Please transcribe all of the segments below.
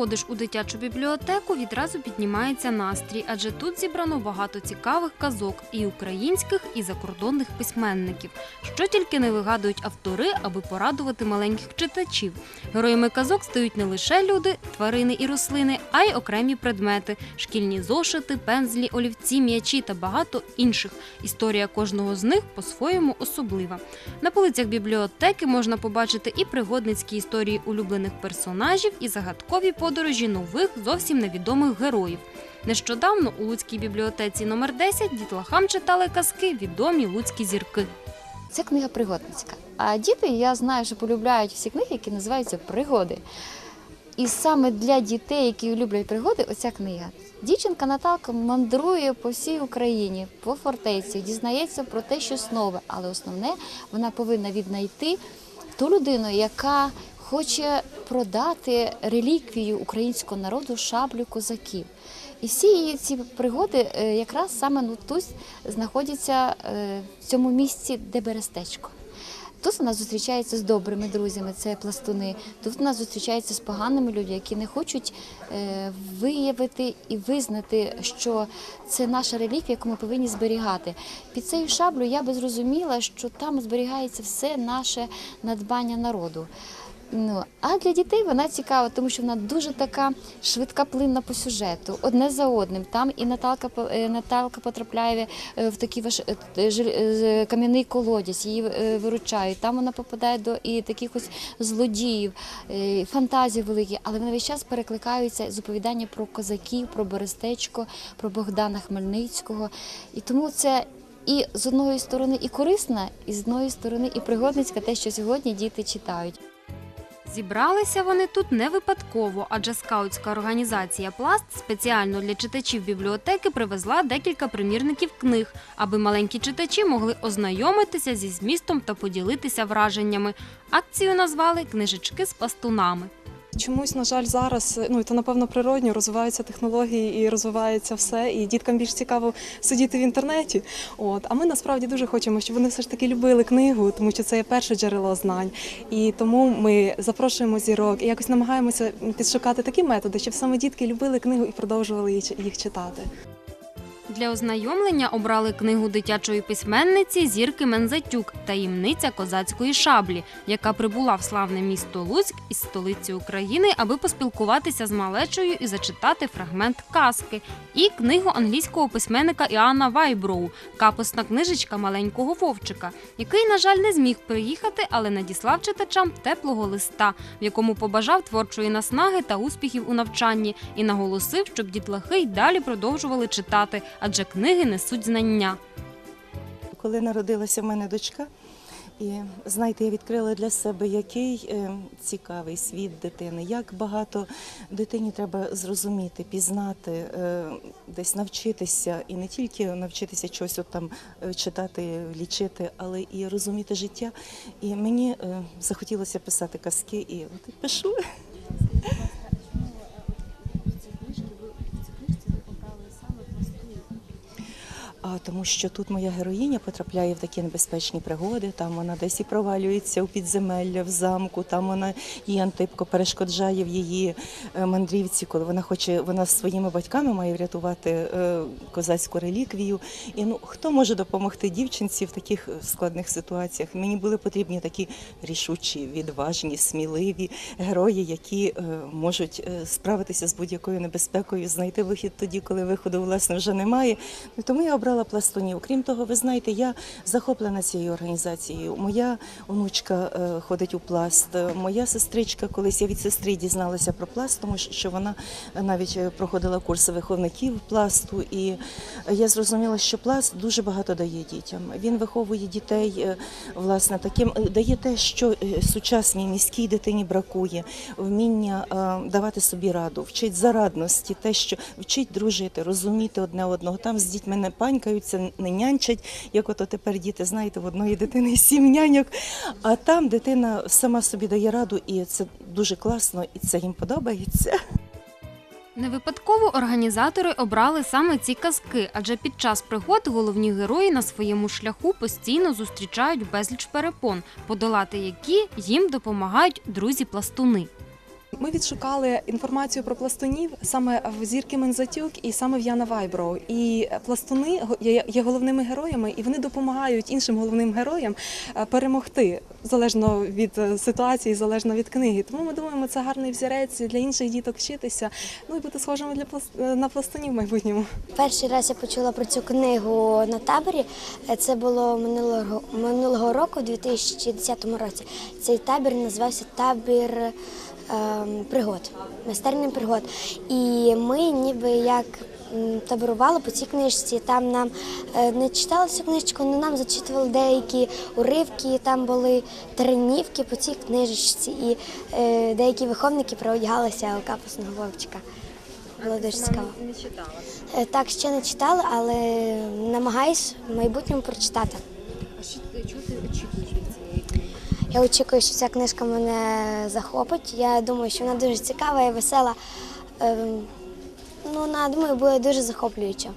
Заходиш у дитячу бібліотеку, відразу піднімається настрій, адже тут зібрано багато цікавих казок і українських, і закордонних письменників, що тільки не вигадують автори, аби порадувати маленьких читачів. Героями казок стають не лише люди, тварини і рослини, а й окремі предмети: шкільні зошити, пензлі, олівці, м'ячі та багато інших. Історія кожного з них по-своєму особлива. На полицях бібліотеки можна побачити і пригодницькі історії улюблених персонажів, і загадкові подорожі нових зовсім невідомих героїв. Нещодавно у Луцькій бібліотеці номер 10 дітлахам читали казки відомі луцькі зірки. Це книга пригодницька. А діти, я знаю, що полюбляють всі книги, які називаються пригоди. І саме для дітей, які люблять пригоди, оця книга. Дівчинка Наталка мандрує по всій Україні, по фортеці, дізнається про те, що нове, але основне вона повинна віднайти ту людину, яка хоче продати реліквію українського народу шаблю козаків. І всі ці пригоди е, якраз саме ну, тут знаходяться е, в цьому місці, де Берестечко. Тут вона зустрічається з добрими друзями, це пластуни. Тут вона зустрічається з поганими людьми, які не хочуть е, виявити і визнати, що це наша реліквія, яку ми повинні зберігати. Під цією шаблю я би зрозуміла, що там зберігається все наше надбання народу. Ну, а для дітей вона цікава, тому що вона дуже така швидка плинна по сюжету, одне за одним. Там і Наталка е, Наталка потрапляє е, в такий ваш е, кам'яний колодязь, її виручають. Там вона попадає до і таких ось злодіїв, фантазії великі, але вони весь час перекликаються з оповідання про козаків, про Берестечко, про Богдана Хмельницького. І тому це. І з одної сторони і корисна, і з одної сторони і пригодницька те, що сьогодні діти читають. Зібралися вони тут не випадково, адже скаутська організація Пласт спеціально для читачів бібліотеки привезла декілька примірників книг, аби маленькі читачі могли ознайомитися зі змістом та поділитися враженнями. Акцію назвали Книжечки з пластунами. Чомусь, на жаль, зараз ну і то напевно природньо розвиваються технології і розвивається все. І діткам більш цікаво сидіти в інтернеті. От а ми насправді дуже хочемо, щоб вони все ж таки любили книгу, тому що це є перше джерело знань. І тому ми запрошуємо зірок і якось намагаємося підшукати такі методи, щоб саме дітки любили книгу і продовжували їх читати. Для ознайомлення обрали книгу дитячої письменниці Зірки Мензатюк Таємниця козацької шаблі, яка прибула в славне місто Луцьк із столиці України, аби поспілкуватися з малечою і зачитати фрагмент казки, і книгу англійського письменника Іоанна Вайброу Капусна книжечка маленького вовчика, який, на жаль, не зміг приїхати, але надіслав читачам теплого листа, в якому побажав творчої наснаги та успіхів у навчанні, і наголосив, щоб дітлахи й далі продовжували читати, адже книги несуть знання. Коли народилася в мене дочка, і знаєте, я відкрила для себе, який е, цікавий світ дитини, як багато дитині треба зрозуміти, пізнати, е, десь навчитися, і не тільки навчитися щось от там е, читати, лічити, але і розуміти життя. І мені захотілося писати казки, і от і пишу. А тому що тут моя героїня потрапляє в такі небезпечні пригоди. Там вона десь і провалюється у підземелля в замку. Там вона її Антипко перешкоджає в її е, мандрівці, коли вона хоче, вона з своїми батьками має врятувати е, козацьку реліквію. І ну хто може допомогти дівчинці в таких складних ситуаціях? Мені були потрібні такі рішучі, відважні, сміливі герої, які е, можуть е, справитися з будь-якою небезпекою, знайти вихід тоді, коли виходу власне вже немає. Ну, Тому я обрала пластунів. Крім того, ви знаєте, я захоплена цією організацією. Моя онучка е, ходить у пласт. Е, Моя сестричка, колись я від сестри дізналася про пласт, тому що вона навіть е, проходила курси виховників пласту. І я зрозуміла, що пласт дуже багато дає дітям. Він виховує дітей, е, власне, таким е, дає те, що е, сучасній міській дитині бракує, вміння е, давати собі раду, вчить зарадності, те, що вчить дружити, розуміти одне одного. Там з дітьми не панькаються, не нянчать, як ото тепер діти, знаєте, в одної дитини сім няньок. А там дитина сама собі дає раду, і це дуже класно, і це їм подобається. Не випадково організатори обрали саме ці казки, адже під час пригод головні герої на своєму шляху постійно зустрічають безліч перепон, подолати які їм допомагають друзі-пластуни. Ми відшукали інформацію про пластунів саме в зірки Мензатюк і саме в Яна Вайброу. І пластуни є головними героями, і вони допомагають іншим головним героям е, перемогти залежно від е, ситуації, залежно від книги. Тому ми думаємо, це гарний взірець для інших діток вчитися. Ну і бути схожими для пласт- е, на пластунів в майбутньому. Перший раз я почула про цю книгу на таборі. Це було минулого минулого року, у 2010 році. Цей табір називався табір пригод, майстерний пригод. І ми ніби як таборували по цій книжці. Там нам е, не читали цю книжку, але нам зачитували деякі уривки, там були тренівки по цій книжечці, і е, деякі виховники приодягалися у капусного вовчика. Було дуже цікаво. Е, Так, ще не читала, але намагаюсь в майбутньому прочитати. А що ти очікуєш цієї книги? Я очікую, що ця книжка мене захопить. Я думаю, що вона дуже цікава і весела. Ем, Ну, вона, думаю, буде дуже захоплююча.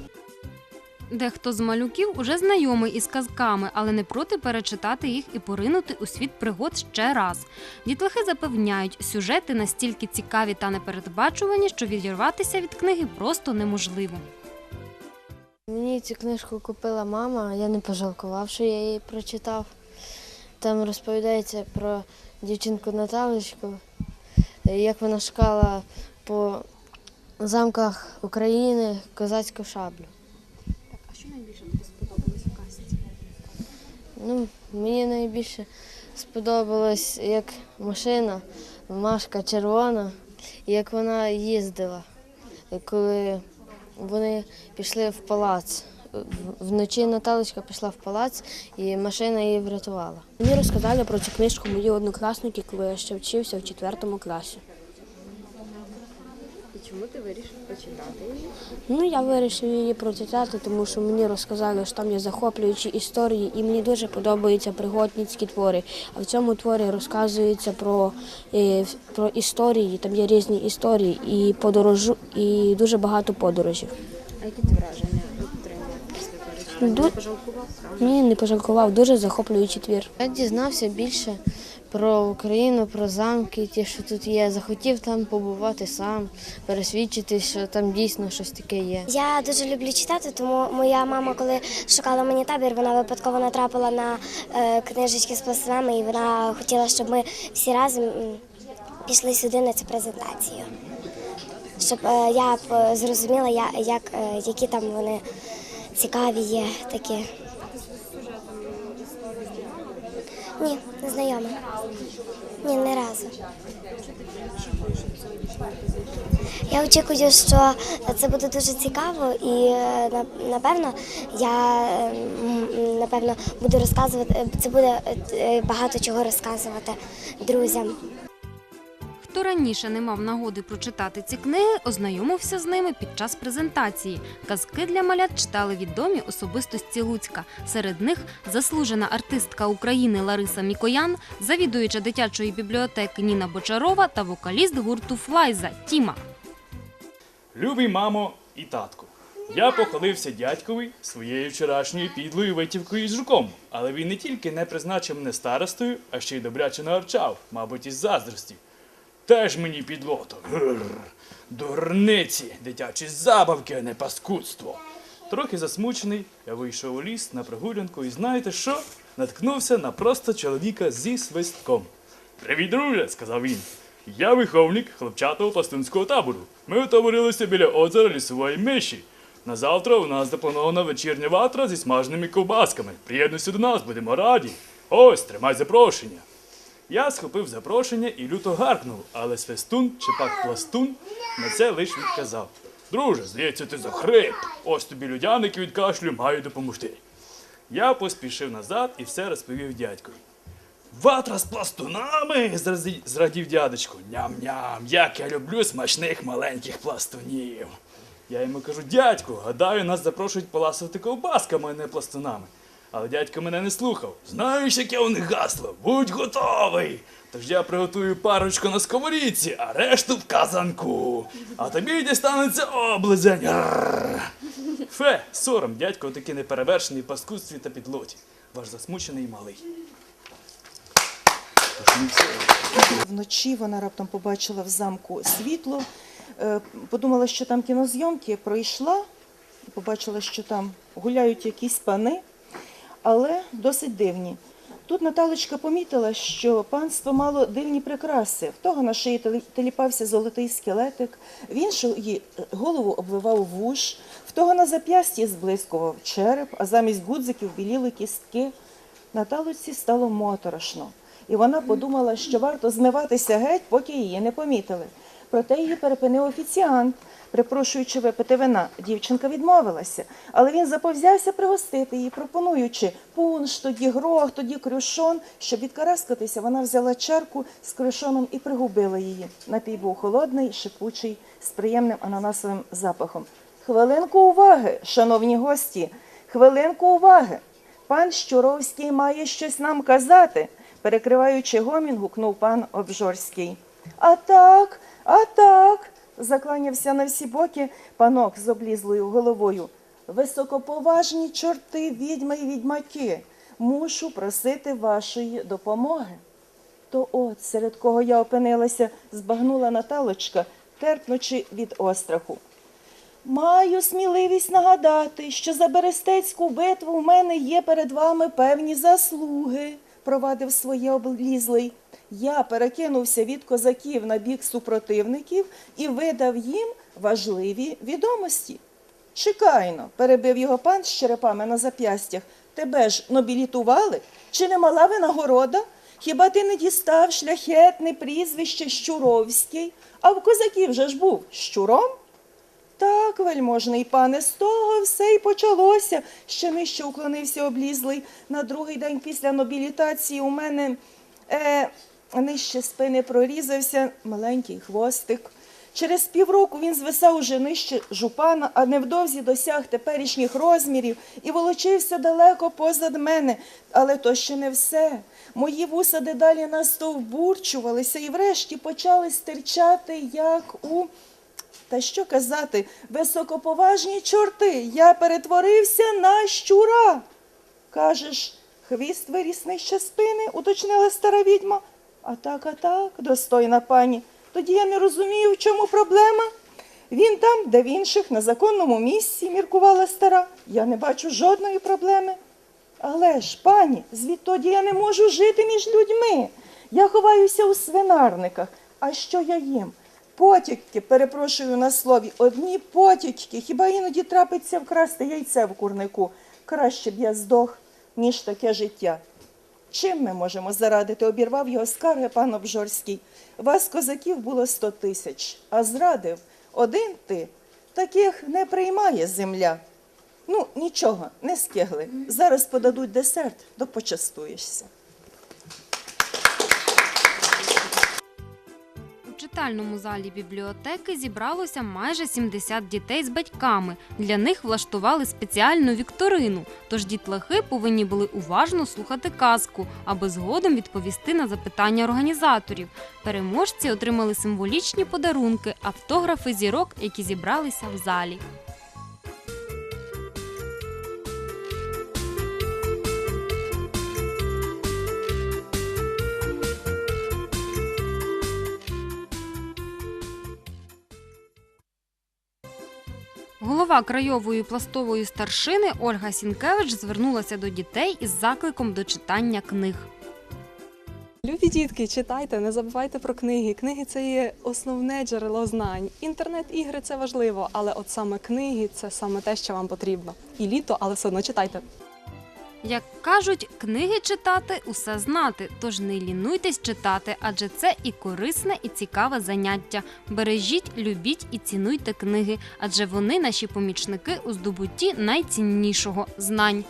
Дехто з малюків уже знайомий із казками, але не проти перечитати їх і поринути у світ пригод ще раз. Дітлахи запевняють, сюжети настільки цікаві та непередбачувані, що відірватися від книги просто неможливо. Мені цю книжку купила мама, я не пожалкував, що я її прочитав. Там розповідається про дівчинку Наталочку, як вона шукала по замках України козацьку шаблю. А що найбільше тобі сподобалось у казці? Ну, мені найбільше сподобалось, як машина, машка червона, як вона їздила, коли вони пішли в палац. Вночі Наталочка пішла в палац і машина її врятувала. Мені розказали про цю книжку мої однокласники, коли я ще вчився в четвертому класі. І чому ти вирішив прочитати її? Ну, я вирішив її прочитати, тому що мені розказали, що там є захоплюючі історії, і мені дуже подобаються пригодницькі твори. А в цьому творі розказується про, е, про історії, там є різні історії і подорожу, і дуже багато подорожів. А які ти враження? Ду- Пожалкував. Ні, не пожалкував, дуже захоплюючий твір. Я дізнався більше про Україну, про замки, ті, що тут є. Захотів там побувати сам, пересвідчити, що там дійсно щось таке є. Я дуже люблю читати, тому моя мама, коли шукала мені табір, вона випадково натрапила на е, книжечки з пластунами, і вона хотіла, щоб ми всі разом пішли сюди на цю презентацію. Щоб е, я зрозуміла, я, як, е, які там вони цікаві є такі. Ні, не знайома. Ні, не разу. Я очікую, що це буде дуже цікаво, і е, напевно я е, напевно буду розказувати. Це буде е, багато чого розказувати друзям. Хто раніше не мав нагоди прочитати ці книги, ознайомився з ними під час презентації. Казки для малят читали відомі особистості Луцька. Серед них заслужена артистка України Лариса Мікоян, завідуюча дитячої бібліотеки Ніна Бочарова та вокаліст гурту Флайза Тіма. Любий мамо і татку. Я похвалився дядькові своєю вчорашньою підлою витівкою з жуком, але він не тільки не призначив мене старостою, а ще й добряче наорчав, мабуть, із заздрості. Теж мені підлото. Гррр. Дурниці, дитячі забавки, а не паскудство. Трохи засмучений, я вийшов у ліс на прогулянку і знаєте що? Наткнувся на просто чоловіка зі свистком. Привіт, друже, сказав він. Я виховник хлопчатого пластунського табору. Ми утворилися біля озера лісової миші. На завтра у нас запланована вечірня ватра зі смаженими ковбасками. Приєднуйся до нас, будемо раді. Ось, тримай запрошення. Я схопив запрошення і люто гаркнув, але свистун чи пак пластун на це лиш відказав. Друже, здається, ти захрип. Ось тобі людяники від кашлю мають допомогти. Я поспішив назад і все розповів дядькові. Ватра з пластунами, зрадів дядечко. Ням-ням, як я люблю смачних маленьких пластунів. Я йому кажу, дядьку, гадаю, нас запрошують поласувати ковбасками, а не пластунами. Але дядько мене не слухав. Знаєш, яке у них гасло? Будь готовий. Тож я приготую парочку на сковорідці, а решту в казанку. А тобі дістанеться облизень. Фе, сором, дядько таки неперевершений паскудстві та підлоті. Ваш засмучений малий. Вночі вона раптом побачила в замку світло, е, подумала, що там кінозйомки, пройшла, побачила, що там гуляють якісь пани, але досить дивні. Тут Наталочка помітила, що панство мало дивні прикраси. В того на шиї телі- теліпався золотий скелетик, в іншого її голову обвивав вуш, в того на зап'ясті зблискував череп, а замість гудзиків біліли кістки. Наталочці стало моторошно, і вона подумала, що варто змиватися геть, поки її не помітили. Проте її перепинив офіціант, припрошуючи випити вина. Дівчинка відмовилася, але він заповзявся пригостити її, пропонуючи пунш, тоді грох, тоді крюшон. Щоб відкараскатися, вона взяла чарку з крюшоном і пригубила її. Напій був холодний, шипучий, з приємним ананасовим запахом. Хвилинку уваги, шановні гості, хвилинку уваги. Пан Щуровський має щось нам казати, перекриваючи гомін, гукнув пан Обжорський. А так, а так, закланявся на всі боки панок з облізлою головою. Високоповажні чорти, відьми і відьмаки, мушу просити вашої допомоги. То от, серед кого я опинилася, збагнула Наталочка, терпнучи від остраху. Маю сміливість нагадати, що за Берестецьку битву в мене є перед вами певні заслуги, провадив своє облізлий. Я перекинувся від козаків на бік супротивників і видав їм важливі відомості. Чекайно, перебив його пан з черепами на зап'ястях. Тебе ж нобілітували? Чи не мала винагорода? Хіба ти не дістав шляхетне прізвище Щуровський? А в козаків же ж був щуром? Так, вельможний пане, з того все й почалося. Ще нижче уклонився облізлий. На другий день після нобілітації у мене е, нижче спини прорізався маленький хвостик. Через півроку він звисав уже нижче жупана, а невдовзі досяг теперішніх розмірів і волочився далеко позад мене. Але то ще не все. Мої вуса дедалі настовбурчувалися і врешті почали стирчати, як у та що казати, високоповажні чорти, я перетворився на щура. Кажеш, хвіст виріс нижче спини, уточнила стара відьма. А так, а так, достойна пані. Тоді я не розумію, в чому проблема. Він там, де в інших, на законному місці, міркувала стара. Я не бачу жодної проблеми. Але ж, пані, звідтоді я не можу жити між людьми. Я ховаюся у свинарниках. А що я їм? Потітки, перепрошую на слові, одні потітки. Хіба іноді трапиться вкрасти яйце в курнику? Краще б я здох, ніж таке життя. Чим ми можемо зарадити? Обірвав його скарги пан Обжорський. Вас, козаків, було сто тисяч, а зрадив один ти. Таких не приймає земля. Ну, нічого, не скигли. Зараз подадуть десерт, то читальному залі бібліотеки зібралося майже 70 дітей з батьками. Для них влаштували спеціальну вікторину. Тож дітлахи повинні були уважно слухати казку, аби згодом відповісти на запитання організаторів. Переможці отримали символічні подарунки, автографи зірок, які зібралися в залі. Голова крайової пластової старшини Ольга Сінкевич звернулася до дітей із закликом до читання книг. Любі дітки, читайте, не забувайте про книги. Книги це є основне джерело знань. Інтернет-ігри це важливо, але от саме книги це саме те, що вам потрібно. І літо, але все одно читайте. Як кажуть, книги читати усе знати, тож не лінуйтесь читати, адже це і корисне, і цікаве заняття. Бережіть, любіть і цінуйте книги, адже вони наші помічники у здобутті найціннішого знань.